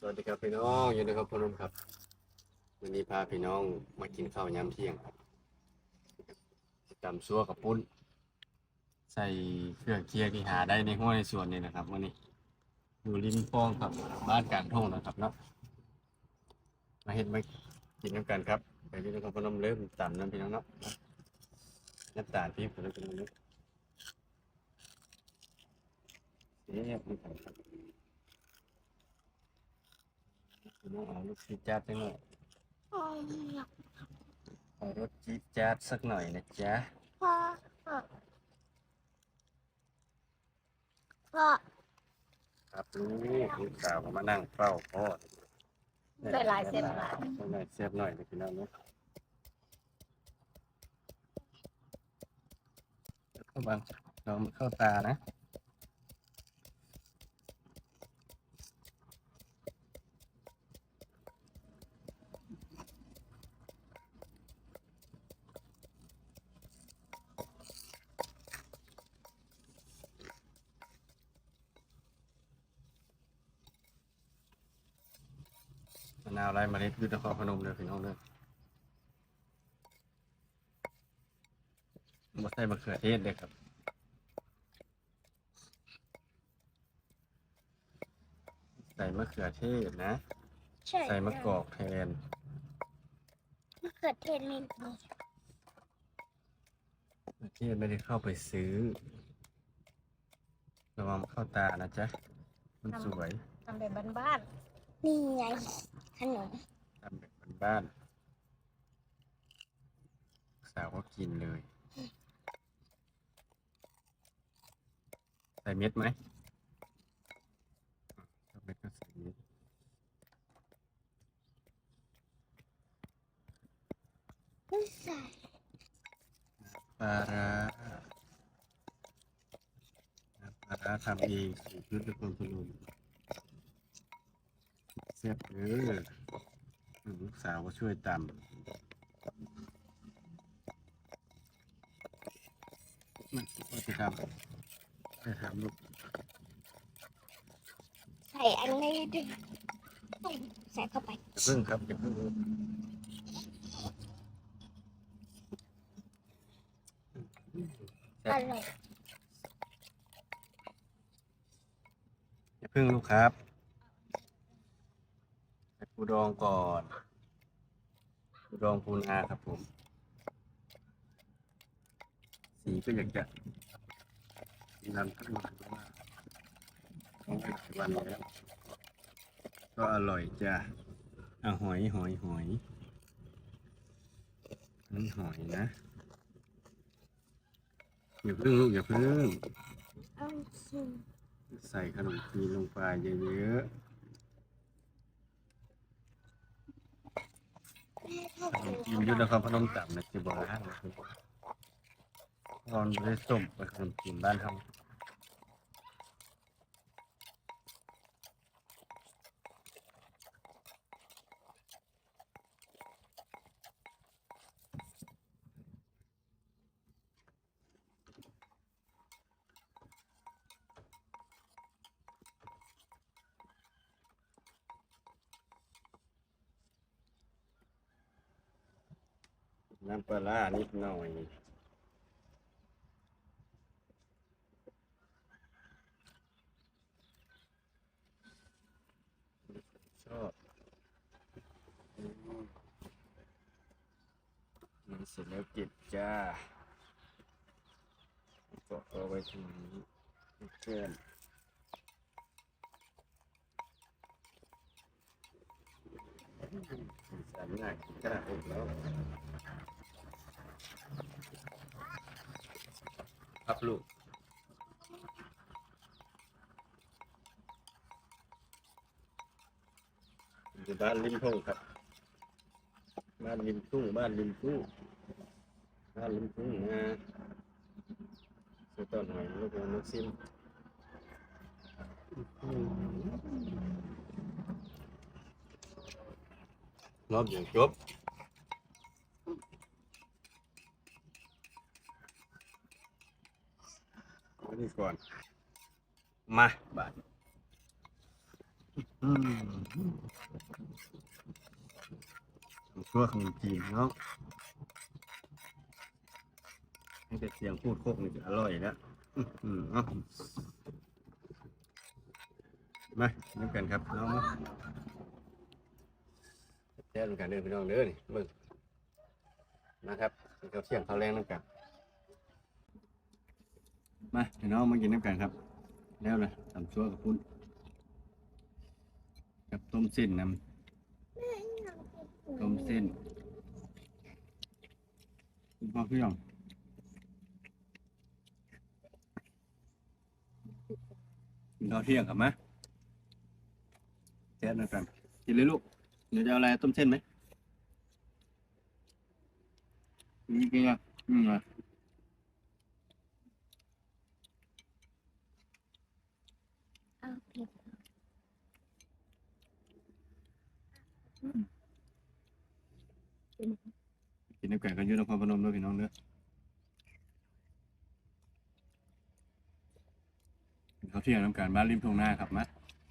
สวัสดีครับพี่น้องอยู่ในครับพนมครับ วันนี้พาพี่น้องมากินข้าวยามเที่ยงครับตำซัวกับปุ้น ใส่เครื่องเคียงที่หาได้ในห้วยในสวนนี่นะครับวันนี้อยู่ริมคลองครับบ้านกลางทุ่งนะครับเนาะมาเห็นมากินน้ำกันครับไปที่นครพนมเริ่มตำน้ำพี่น้องเนาะน้ำตาลพี่ผมเลยเป็นมนุษย์เอ๊ะมันกันครับพี่น้องเอา ลูกจี๊ดจ๊าดสักหน่อยพ่อเอารสจี๊ดจ๊าดสักหน่อยนะจ๊ะพ่อพ่อครับลูกลูกสาวก็มานั่งเฝ้าพ่อได้หลายเส้นหลายได้หลายเสียบหน่อยนะพี่น้องเนาะเข้าบังเรามันเข้าตานะ นาวไรเมล็ดอยุทธครพนมเลยพี่น้องเลยมาใส่มะเขือเทศเลยครับใส่มะเขือเทศนะ ใช่ใส่มะกอกแทนมะเขือเทศไม่มีมะเขือเทศไม่ได้เข้าไปซื้อ ระวังเข้าตานะจ๊ะ มันสวย ทำแบบบ้านๆ นี่ไง ขนมทำแบบบ้านๆสาวก็กินเลย ใส่เม็ดไหมถ้าเม็ดก็ใส่เม็ดไม่ใส่ปลาร้าน้ำปลาร้าทำเองสูตรยุทธพลพลุนเสียบเออลูกสาวก็ช่วยตำมันก็จะทำจะทำลูกใส่อันนี้ด้วยใส่เข้าไปอย่าพึ่งครับอย่าพึ่งลูกอร่อยอย่าพึ่งลูกครับ ใส่ปูดองก่อนปูดองปูนาครับผม สีก็อยากจะนำขึ้นมาว่าของเป็นวันแล้วก็อร่อยจ้ะอะหอยหอยหอยนี่หอยนะอย่าพึ่งลูกอย่าพึ่งเอาสิใส่ขนมจีนลงไปเยอะๆ ขนมจีนยุทธนครพนมต่ำนะจีโบราณนะครับตอนได้ส่งไปขนมจีนบ้านเขา น้ำปลานิดหน่อยชอบมมันเสร็จแล้วเก็บจ้าก็เอาไว้ตรงนี้เพื่อนสามหน้ากินกระดาษแล้ว ครับลูก อยู่บ้านริมทุ่งครับ บ้านริมทุ่งบ้านริมทุ่งบ้านริมทุ่งนะซื้อต้นหอยลูกน้ำซิมรอบอย่างจบ ไว้นี่ ก่อน มาบาทอือืมชั่วขนมจีนเนาะให้แต่เสียงพูดโคกนี่จะอร่อยแล้วอื้อหือเอามาน้ำกันครับน้องมาแจ้งกันเดินไปน้องเด้อนี่เบิ่งนะครับกินข้าวเที่ยงข้าวแรงน้ำกัน มาพี่น้องมากินน้ำกันครับ แล้วนะทำชั่วกับปุ้นกับต้มเส้นน้ำต้มเส้นคุณพ่อพี่น้องกินข้าวเที่ยงกับมะแซ่บนะครับกินเลยลูกเดี๋ยวจะเอาอะไรต้มเส้นไหมนี่กินอะอืมอะ เอาเผ็ด กินน้ำแกงกันยุ่นครพนมด้วยพี่น้องเด้อกินข้าเที่ยงน้ำกันบ้านริมทุ่งนาครับมา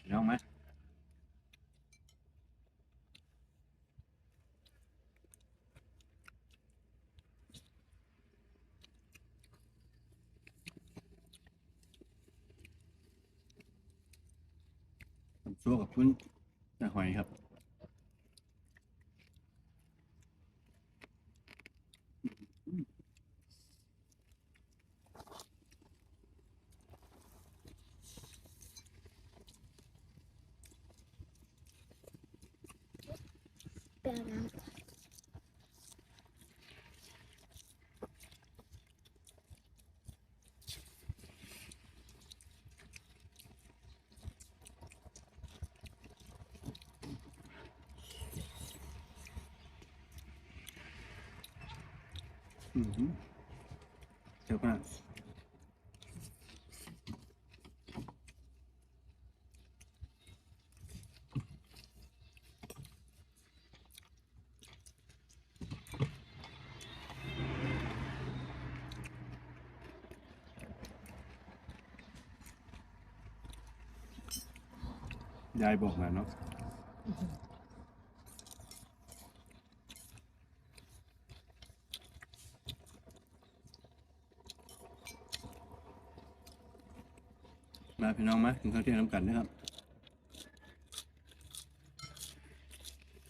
พี่น้องมาชั่วกับพุ้นหอยครับ เปรี้ยวน้ำ อืมเจ้าป้าๆ ยายบอกมาเนาะมาพี่น้องมากินข้าวเที่ยงน้ำกันนะครับ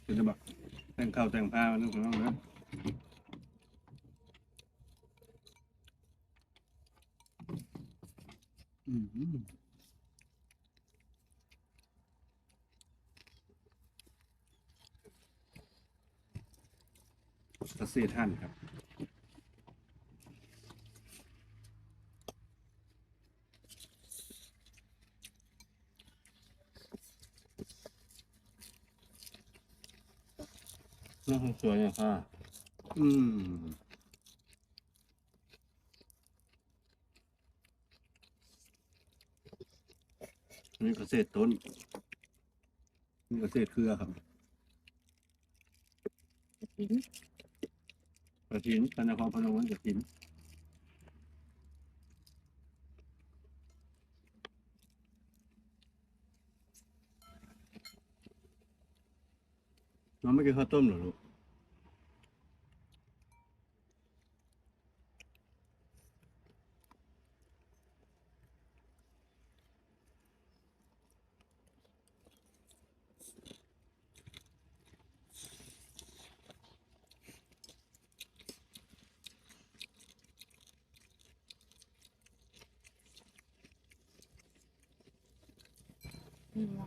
เป็นจะบอกแต่งข้าวแต่งผ้ามาลูกพี่น้องนะอืม เกษตรท่านครับน่าสวยอะค่ะ อืมนี่เกษตรต้นนี่เกษตรเครือครับ กระถินกันนครพนมวันกระถินน้องไม่กินข้าวต้มหรอลูก นี่แห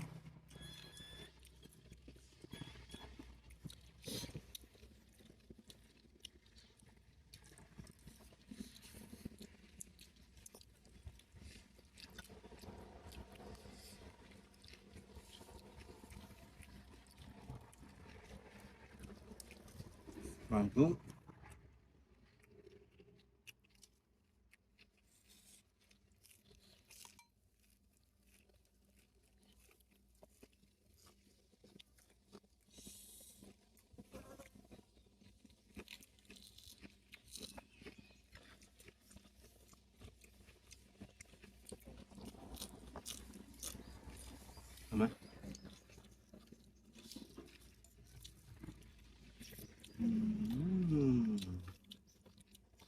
เอามา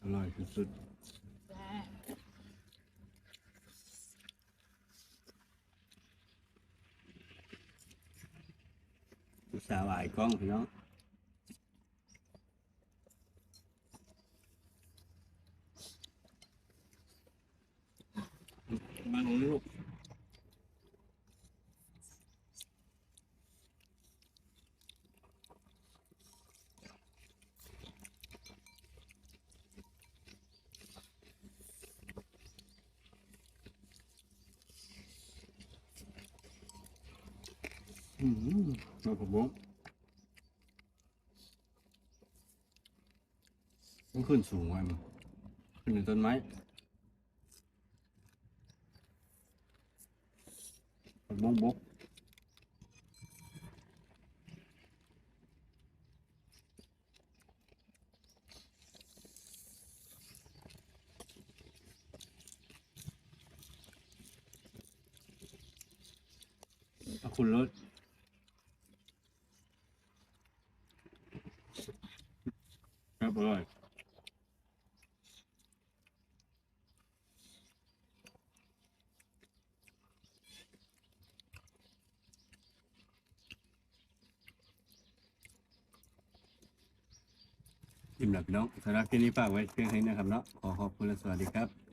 อร่อยสุดๆสาวอายกล้องพี่น้องมาหนูลูก อืมเอาผมบอกมันขึ้นสูงไว้มันขึ้นในต้นไม้ผมบงบกคุณรถ ครับอร่อยอิ่มหลับพี่น้องสำหรับคลิปนี้ฝากไว้เพียงเท่านี้นะครับเนาะขอขอบคุณและสวัสดีครับ